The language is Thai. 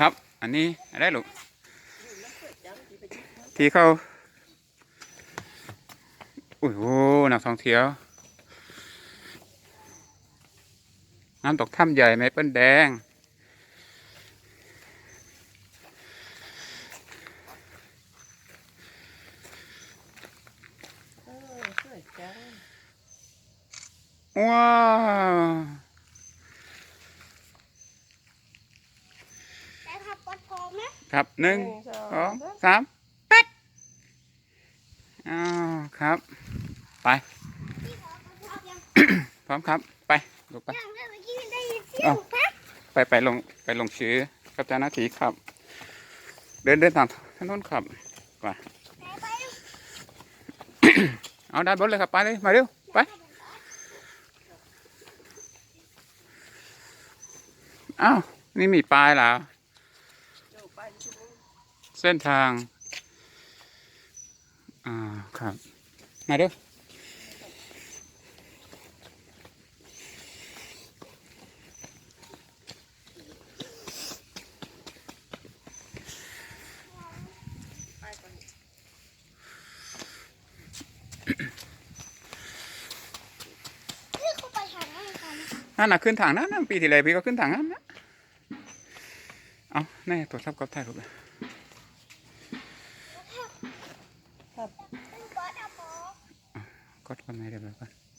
ครับ อันนี้อะไรลูกที่เขาโอ้โหนักท่องเที่ยวน้ำตกถ้ำใหญ่ไหมเปิ้ลแดงเออสวยจังว้าว แต่ถ้าปลดพร้อมนะ ครับหนึ่งสสอองงสามแป๊ดอ้าวครับ ไปพี่ขอปลดพร้อมยังพร้อมครับไปลูกไปยังเลยเมื่อกี้ได้ยินเสียเอ้างนะไปไปลงไปลงชื่อกับเจ้าหน้าที่ครับ เดินเดินตามถนนครับไปไปเอาด้านบนเลยครับไปเลยมาเร็วไปอ้าวนี่มีป้ายแล้ว เดี๋ยวไปที่นู่น เส้นทาง อ่า ครับ มาเร็วไปก่อนพี่เขาไปทางไหนกันนั่นน่ะขึ้นทางนั้นนะปีที่แล้วพี่ก็ขึ้นทางนั้นนะเอาแน่ตัวทับกับถ่ายรูปเลย ครับเป็